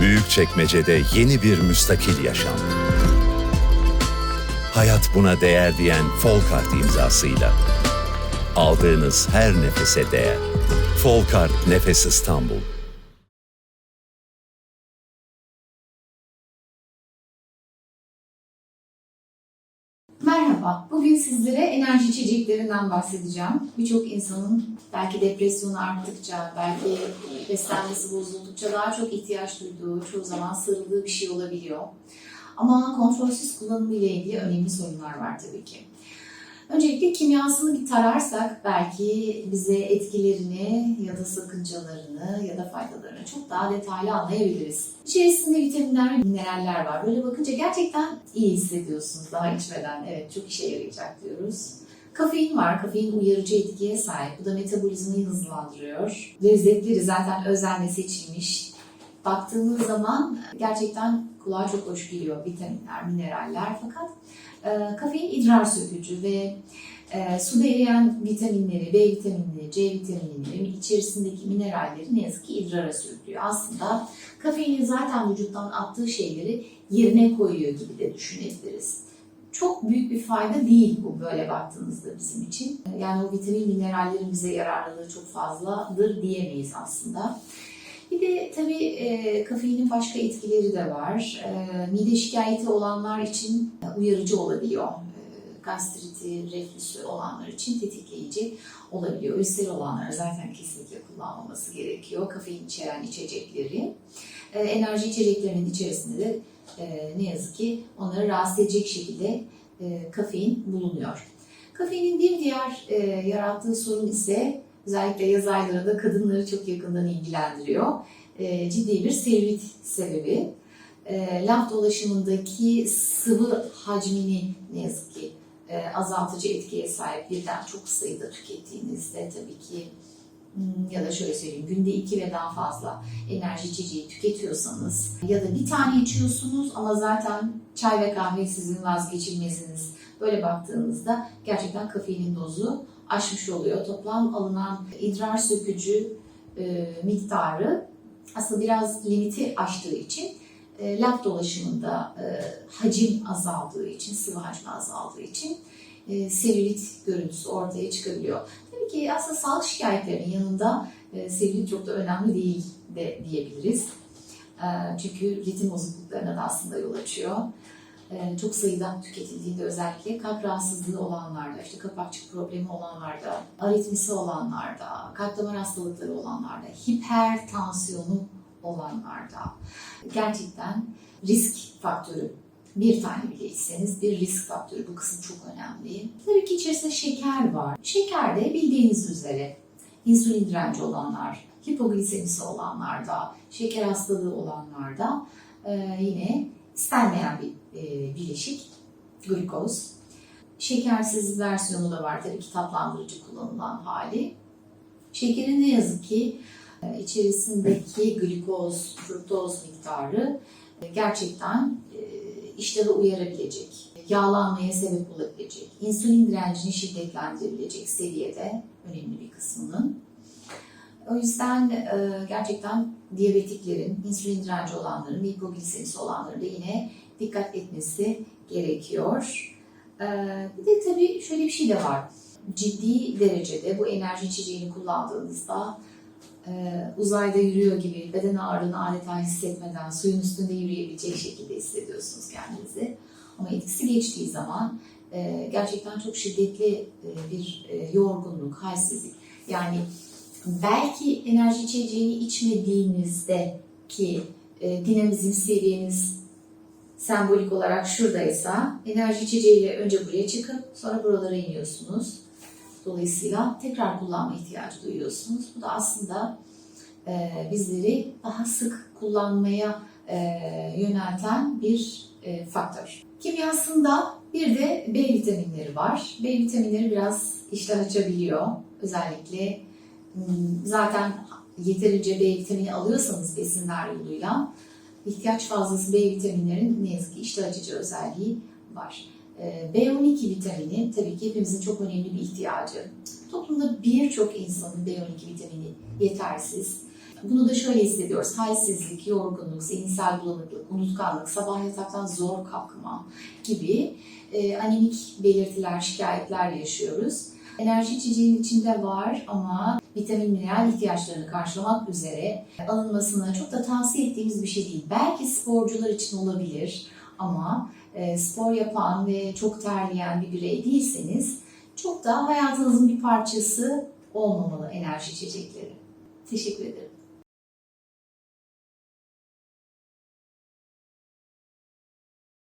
Büyükçekmece'de yeni bir müstakil yaşam. Hayat buna değer diyen Folkart imzasıyla. Aldığınız her nefese değer. Folkart Nefes İstanbul. Merhaba, bugün sizlere enerji içeceklerinden bahsedeceğim. Birçok insanın belki depresyonu arttıkça, belki beslenmesi bozuldukça daha çok ihtiyaç duyduğu, çoğu zaman sarıldığı bir şey olabiliyor. Ama kontrolsüz kullanımı ile ilgili önemli sorunlar var tabii ki. Öncelikle kimyasını bir tararsak belki bize etkilerini ya da sakıncalarını ya da faydalarını çok daha detaylı anlayabiliriz. İçerisinde vitaminler mineraller var. Böyle bakınca gerçekten iyi hissediyorsunuz daha içmeden. Evet çok işe yarayacak diyoruz. Kafein var. Kafein uyarıcı etkiye sahip. Bu da metabolizmayı hızlandırıyor. Lezzetleri zaten özenle seçilmiş. Baktığınız zaman gerçekten kulağa çok hoş geliyor vitaminler, mineraller fakat e, kafein idrar sökücü ve e, suda eriyen vitaminleri, B vitaminleri, C vitaminleri, içerisindeki mineralleri ne yazık ki idrara sürüklüyor. Aslında kafeinin zaten vücuttan attığı şeyleri yerine koyuyor gibi de düşünebiliriz. Çok büyük bir fayda değil bu böyle baktığınızda bizim için. Yani o vitamin minerallerin bize yararlılığı çok fazladır diyemeyiz aslında. Bir de tabii e, kafeinin başka etkileri de var. E, mide şikayeti olanlar için uyarıcı olabiliyor. E, gastriti, reflüsü olanlar için tetikleyici olabiliyor. Ülseri olanlar zaten kesinlikle kullanmaması gerekiyor. Kafein içeren içecekleri. E, enerji içeceklerinin içerisinde de e, ne yazık ki onları rahatsız edecek şekilde e, kafein bulunuyor. Kafeinin bir diğer e, yarattığı sorun ise özellikle yaz aylarında kadınları çok yakından ilgilendiriyor. E, ciddi bir selülit sebebi. E, laf dolaşımındaki sıvı hacmini ne yazık ki e, azaltıcı etkiye sahip birden çok sayıda tükettiğinizde tabii ki hmm, ya da şöyle söyleyeyim günde iki ve daha fazla enerji içeceği tüketiyorsanız ya da bir tane içiyorsunuz ama zaten çay ve kahve sizin vazgeçilmeziniz. Böyle baktığınızda gerçekten kafeinin dozu aşmış oluyor. Toplam alınan idrar sökücü e, miktarı aslında biraz limiti aştığı için e, laf dolaşımında e, hacim azaldığı için, sıvı hacmi azaldığı için e, selülit görüntüsü ortaya çıkabiliyor. Tabii ki aslında sağlık şikayetlerinin yanında e, selülit çok da önemli değil de diyebiliriz. E, çünkü ritim bozukluklarına da aslında yol açıyor. E, çok sayıda tüketildiğinde özellikle kalp rahatsızlığı olanlarda, işte kapakçık problemi olanlarda, aritmisi olanlarda, kalp damar hastalıkları olanlarda, hipertansiyonu olanlarda gerçekten risk faktörü bir tane bile içseniz bir risk faktörü. Bu kısım çok önemli. Tabii ki içerisinde şeker var. Şeker de bildiğiniz üzere insülin direnci olanlar, hipoglisemisi olanlarda, şeker hastalığı olanlarda e, yine istenmeyen bir e, bileşik glikoz. Şekersiz versiyonu da var tabii ki tatlandırıcı kullanılan hali. Şekerin ne yazık ki e, içerisindeki glikoz, fruktoz miktarı e, gerçekten e, iştahı uyarabilecek, yağlanmaya sebep olabilecek, insülin direncini şiddetlendirebilecek seviyede önemli bir kısmının. O yüzden gerçekten diyabetiklerin, insülin direnci olanların, hipoglisemisi olanların da yine dikkat etmesi gerekiyor. Bir de tabii şöyle bir şey de var. Ciddi derecede bu enerji içeceğini kullandığınızda uzayda yürüyor gibi beden ağırlığını adeta hissetmeden suyun üstünde yürüyebilecek şekilde hissediyorsunuz kendinizi. Ama etkisi geçtiği zaman gerçekten çok şiddetli bir yorgunluk, halsizlik. Yani belki enerji içeceğini içmediğinizde ki dinamizm seviyeniz sembolik olarak şuradaysa enerji içeceğiyle önce buraya çıkıp sonra buralara iniyorsunuz. Dolayısıyla tekrar kullanma ihtiyacı duyuyorsunuz. Bu da aslında e, bizleri daha sık kullanmaya e, yönelten bir e, faktör. Kimyasında bir de B vitaminleri var. B vitaminleri biraz iştah açabiliyor. Özellikle zaten yeterince B vitamini alıyorsanız besinler yoluyla ihtiyaç fazlası B vitaminlerin ne yazık ki iştah açıcı özelliği var. B12 vitamini tabii ki hepimizin çok önemli bir ihtiyacı. Toplumda birçok insanın B12 vitamini yetersiz. Bunu da şöyle hissediyoruz. Halsizlik, yorgunluk, zihinsel bulanıklık, unutkanlık, sabah yataktan zor kalkma gibi e, anemik belirtiler, şikayetler yaşıyoruz. Enerji içeceğin içinde var ama vitamin mineral ihtiyaçlarını karşılamak üzere alınmasını çok da tavsiye ettiğimiz bir şey değil. Belki sporcular için olabilir ama e, spor yapan ve çok terleyen bir birey değilseniz çok da hayatınızın bir parçası olmamalı enerji içecekleri. Teşekkür ederim.